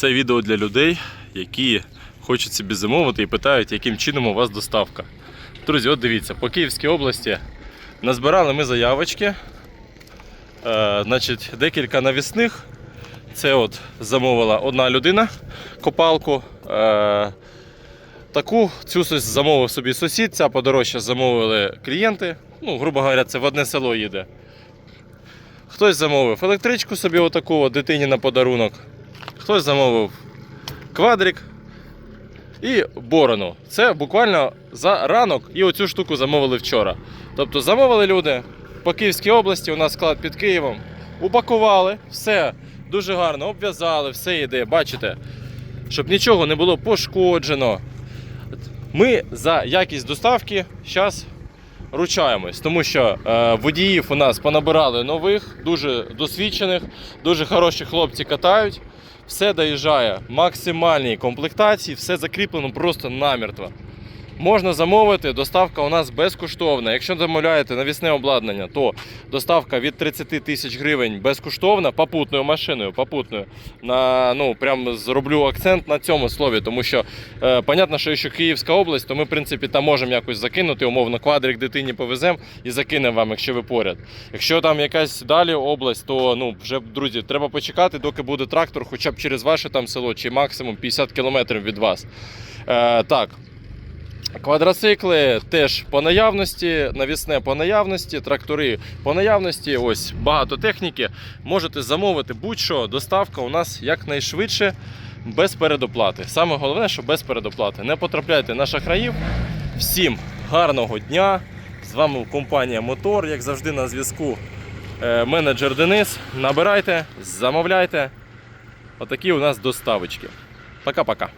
Це відео для людей, які хочуть собі замовити і питають, яким чином у вас доставка. Друзі, от дивіться, по Київській області назбирали ми заявочки. Е, значить, декілька навісних. Це от замовила одна людина копалку. Е, таку цю замовив собі сусід, ця подорожча замовили клієнти. Ну, грубо говоря, це в одне село їде. Хтось замовив електричку собі отаку от дитині на подарунок. Хтось замовив квадрик і борону. Це буквально за ранок і оцю штуку замовили вчора. Тобто замовили люди по Київській області, у нас склад під Києвом. Упакували, все дуже гарно, обв'язали, все йде, бачите, щоб нічого не було пошкоджено. Ми за якість доставки зараз ручаємось, тому що е, водіїв у нас понабирали нових, дуже досвідчених, дуже хороші хлопці катають. Все доїжджає максимальній комплектації, все закріплено просто намертво. Можна замовити, доставка у нас безкоштовна. Якщо замовляєте навісне обладнання, то доставка від 30 тисяч гривень безкоштовна попутною машиною. Попутною. На, ну, прям зроблю акцент на цьому слові, тому що е, понятно, що якщо Київська область, то ми, в принципі, там можемо якось закинути, умовно, квадрик дитині повеземо і закинемо вам, якщо ви поряд. Якщо там якась далі область, то ну, вже, друзі, треба почекати, доки буде трактор, хоча б через ваше там село, чи максимум 50 кілометрів від вас. Е, так. Квадроцикли теж по наявності, навісне по наявності, трактори по наявності. Ось багато техніки. Можете замовити будь-що. Доставка у нас якнайшвидше без передоплати. Саме головне, що без передоплати. Не потрапляйте на шахраїв. Всім гарного дня! З вами компанія Мотор, як завжди, на зв'язку. Е, Менеджер Денис. Набирайте, замовляйте. Отакі у нас доставочки. Пока-пока.